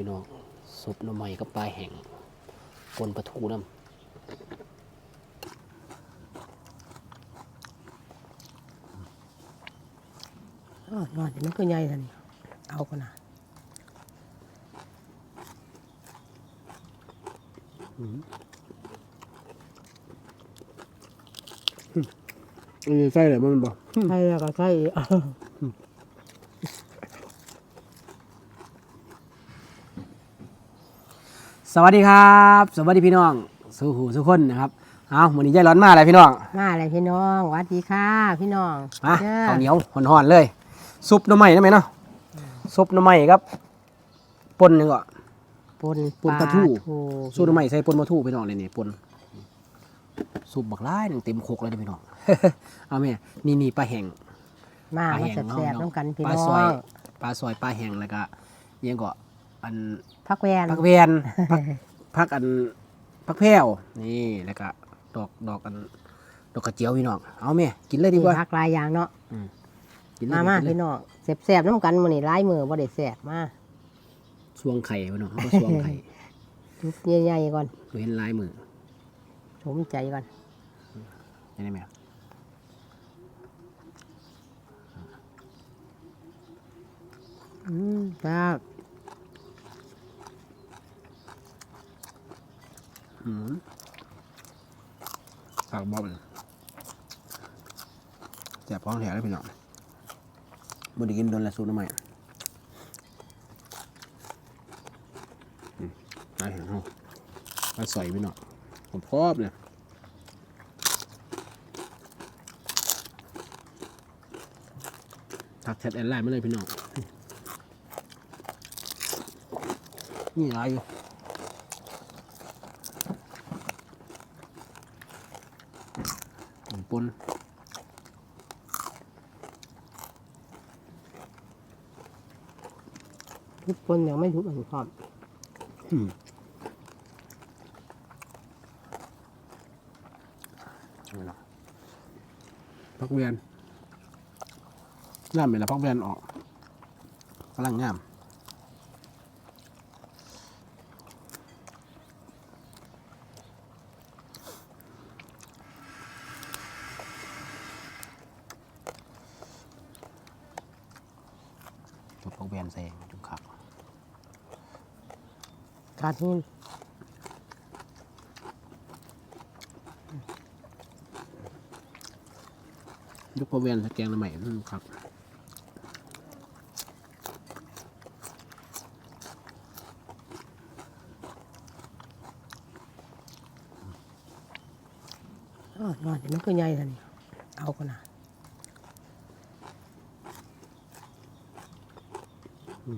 พี่น้องซุปหน่อไม้กับปลาแห้งปนปลาทูน้อ๋อนอนมันก็ใหญ่ท่านี่เอากันนะอันนี้ใส่อะไรมันบ่ใช่แล้วก็ใช่ สวัสดีครับ สวัสดีพี่น้องสู้หูสุกคนนะครับเอาวันนี้ยายร้อนมาเลยพี่น้องมาเลยพี่น้องหวัดดีค่ะ พี่น้องมาเด้อข้าวเหนียวห่อนๆเลย ซุปหน่อไม้ได้ไหมเนาะซุปหน่อไม้ครับปนหนึ่งก็ปนปนปลาทูทูซุปหน่อไม้ใส่ปนปลาทูพี่น้องเลยนี่ปนซุปบักร้ายหนึ่งเต็มโคกเลยเด้อพี่น้องเอาแม่นี่นี่ปลาแห้งมาปลามาแห้งแซ่บๆน้ำกันพี่ปลาน้อซอยงปลาซอยปลาแห้งแล้วก็ยังก็ อันพักแวนผักเวียนผักผักอันผักแพรวนี่แล้วก็ดอกดอกอันดอกกระเจียวพี่น้องเอาแม่กินเลยดีกว่าพักหลายอย่างเนาะกินเลยมามากินเลยพี่น้องแซ่บๆน้ำกันมื้อนี้หลายมือบ่ได้แซ่บมาสวงไข่พี่น้องเขาก็สวงไข่จุบใหญ่ๆก่อนบ่เห็นลายมือสมใจก่อนเห็นไหมอืมครับ อืมฝากบอมแจบพ้องแถวเลยพี่น้องบ่ได้กินโดนละสูตรน้ำใหม่อืมได้เห็นเขามาใส่พี่น้องผมพอบเลยทักแชทแอนไลน์มาเลยพี่น้องนี่อะไรอยู่ ปนทุกคนยังไม่ทุกอันพร้อมนี่เนาะพักเวียนงามเป็นละพักเวียนออกกำลังงามจบพักเวียน ใส่จุกขับขาดนี่ยุคพักเวียนสแกงใหม่อืมครับอ๋อนอนมันก็ใหญ่ท่านี่เอากันนะ อั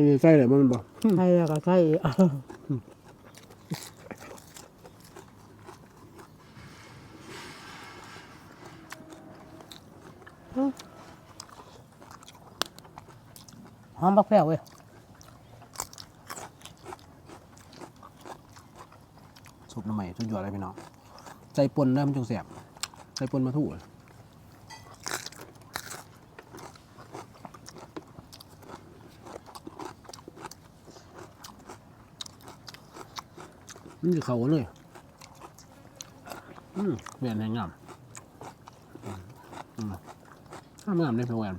นนี้ใส่อะไรมันบ่ใช่แล้วก็ใช่หอมบักแพรวเว้ยซุปน้ำใหม่สุดยอดเลยพี่น้องใจปนได้มันจงแสบใจปนมาถูก มันจะเข้าเลย อืมเวียนแห่งงามอืมถ้ามงามได้เพียงแหวน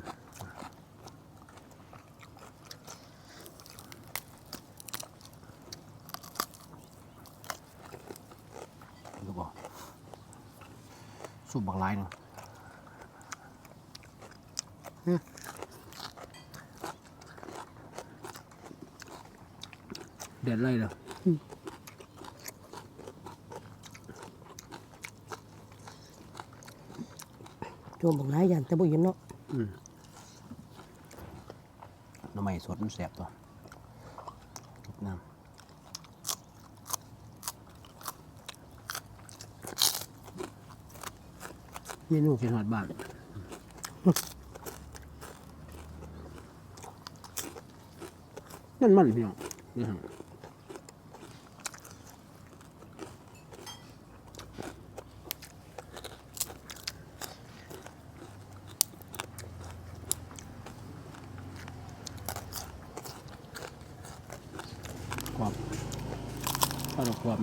ดูบ่สูบบักลายหนึงเด็ดไรเลยเหรอ โจมบักหลายอย่างแต่บ่เห็นเนาะน้ำใหม่สดมันแสบตัวน้ำเมนูกินหอดบ้านนั่นมันพี่น้องนี่ฮะ ความ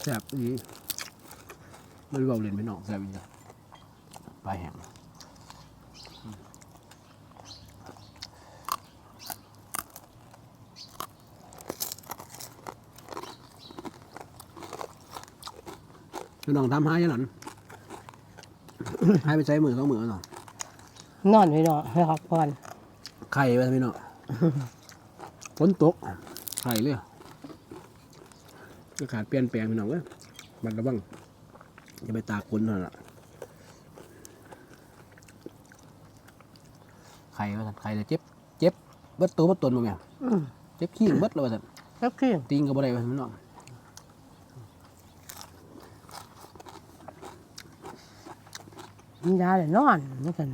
แซ่บอีมันเบาเล่นไปนอกแซ่บอีกปลาแห้ง พี่น้องทำหายยังหนันหายไปใช้มือสองมือหน่อยนอนพี่น้องให้พักผ่อนไข่ไปพี่น้องฝนตกไข่เลยอากาศเปลี่ยนแปลงพี่น้องเว้ยมันระวังจะไปตากฝนเท่านั้นล่ะไข่ว่าซั่นไข่จะเจ็บ เจ็บเบิดตัวเบิดตนบ่แม่อืมเจ็บขี้เบิดเลยว่าซั่นแล้วขี้ติงก็บ่ได้ว่าซั่นพี่น้อง กินยาเลยนอนนี่กัน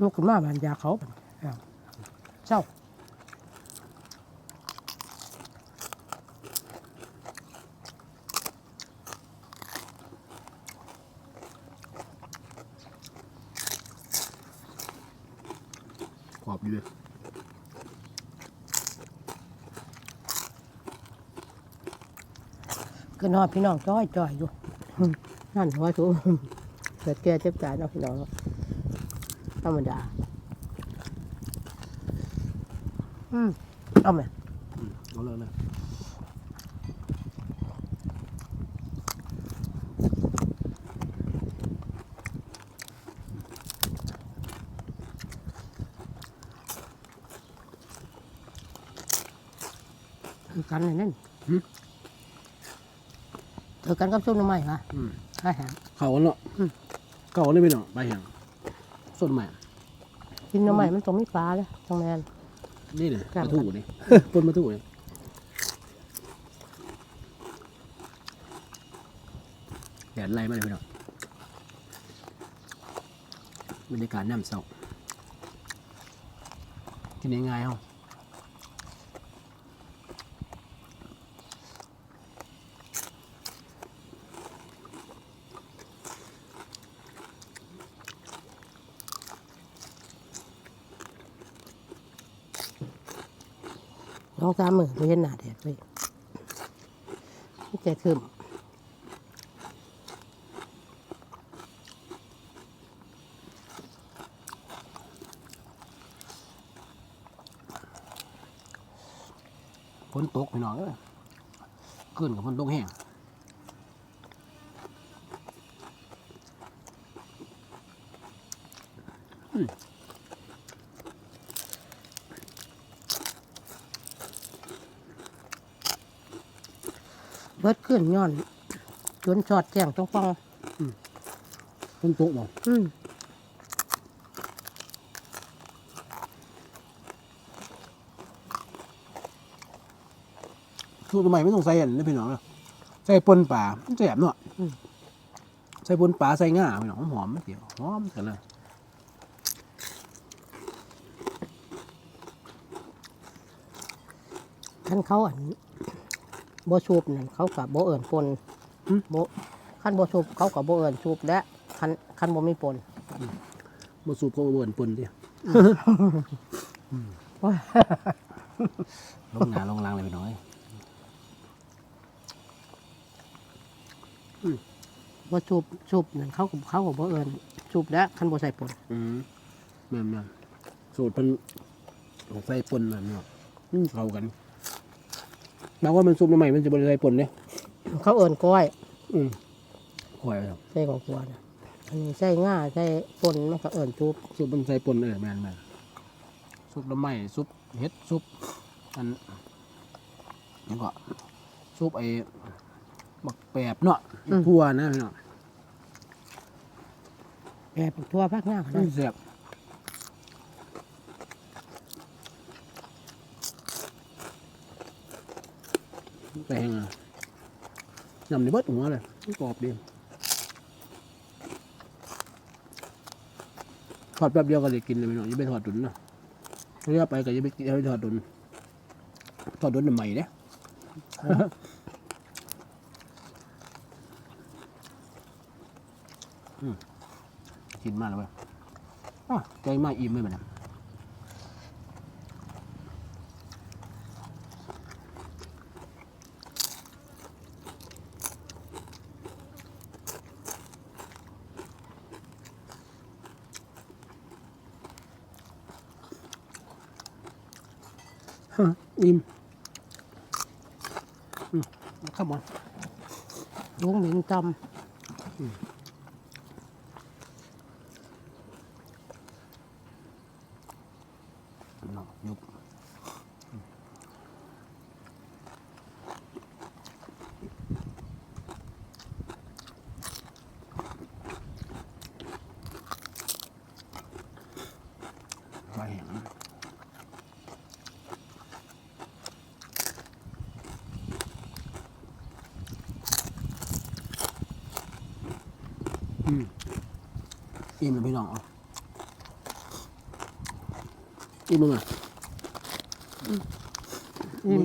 ลูกขึ้นมาบานยาเขาบัดอ้าวเจ้าขอบอยู่เลยก็นอนพี่น้องจ้อยจ้อยอยู่อืมนั่นหัวสูง เกิดแก่เจ็บตายเนาะพี่น้องเนาะธรรมดาอืมเอาไหมเอาเลยเลยคือกันเลยนั่นเธอกันกับซุปหน้ำไม้ค่ะอืมใช่ฮะเข้ากันเนาะอืม เข้ากันเลยพี่น้องไปแห้งส้นใหม่กินหน้ำไม้มันต้องมีปลาเลยต้องแมน นี่เลยครับมาถูนี่ ปนมาถูนี่แดดไล่มาเลยพี่น้องบรรยากาศน้ำเศร้ากินง่ายๆเฮา สามมือไปเห็นหน้าแดดไปแกขึ้นฝนตกพี่น้องเอ้ยขึ้นกับฝนตกแห้งอืม เบิดขึ้นย้อน จนชอดแจ้งตรงฟังฝนตกบ่อืมสูตรใหม่ไม่ต้องใส่อันนี้พี่น้องเด้อใส่ปนป่ามันแซ่บเนาะใส่ปนป่าใส่ง่าพี่น้องหอมๆมันเดียวหอมกันเลยขั้นเขาอันโบชูบนั่นเขากับโบเอิญปนโบขั้นโบชูบเขากับโบเอิญชูบและขั้นขั้นโบมีปนมาสูบก็เบิ่นปนดิว้าลงหนาลงล่างเลยพี่น้อยโบชูบชูบนั่นเขากับเขากับโบเอิญชูบและขั้นโบใส่ปนอืมแม่นแม่นสูตรเพิ่นใส่ปนแบบนี้อืมเข้ากัน บางว่ามันซุปใหม่มันจะบริใส่ปนเนี่ยเขาเอิญก้อยอืมข่อยครับใส่ของกวนอันนี้ใส่ง่าใส่ปนมันก็เอิญชูบซุปมันใส่ปนเออแม่นแม่นซุปละไม้ซุปเห็ดซุปอันนี่ก็ซุปไอ้บักแปบเนาะทั่วนะพี่น้องแบบทั่วภาคหน้าเขาได้แซ่บ แปลงอะยำในเบิดหัวเลยกรอบดีทอดแป๊บเดียวก็เลยกินเลยไม่หน่อยย่าไปทอดดุนนะเรียกไปก็ย่าไปอย่าไปทอดดุนทอดดุนใหม่เนี่ยกินมากเลยว้ยใจมากอิ่มไม่เหมือนกัน อิ่มข้าวมอนลุงหลินจำนาะยุบใบแห้งอืม อิ่มเลยพี่น้องเอาอิ่มมั้งอะำอืม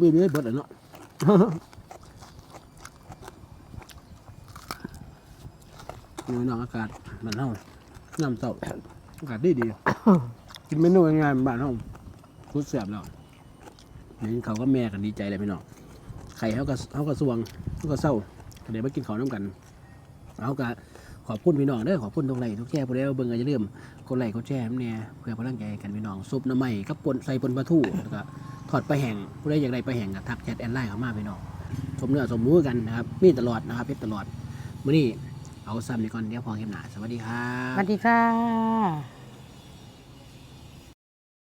วิ่งไม่ได้เบิดเลยเนาะนี่น้องอากาศมันเท่าน้ำเต่าอากาศดีดีกินเมนูง่ายๆบ้านเท่าคุดแสบแล้วนี่เขาก็แม่กันดีใจเลยพี่น้องไข่เขาก็เขาก็สวงเขาก็เศร้าก็เดี๋ยวมากินข้าวน้ำกันเขาก็ ขอบคุณพี่น้องเด้อขอบคุณตรงไลค์ทุกแชร์ผู้ใดเอาเบิ่งก็อย่าลืมกดไลค์กดแชร์เนี่ยเพื่อพลังใจกันพี่น้องซุปน้ำใหม่กับปนใส่ปนปลาทูแล้วก็ถอดไปแห่งผู้ใดอยากได้ไปแห่งก็ทักแชทแอนไลน์เข้ามาพี่น้องสมเนื้อสมมือกันนะครับมีตลอดนะครับเพชรตลอดมื้อนี้เอาซ้ำนี่ก่อนเดี๋ยวพอเข้มหนาสวัสดีครับสวัสดีค่ะ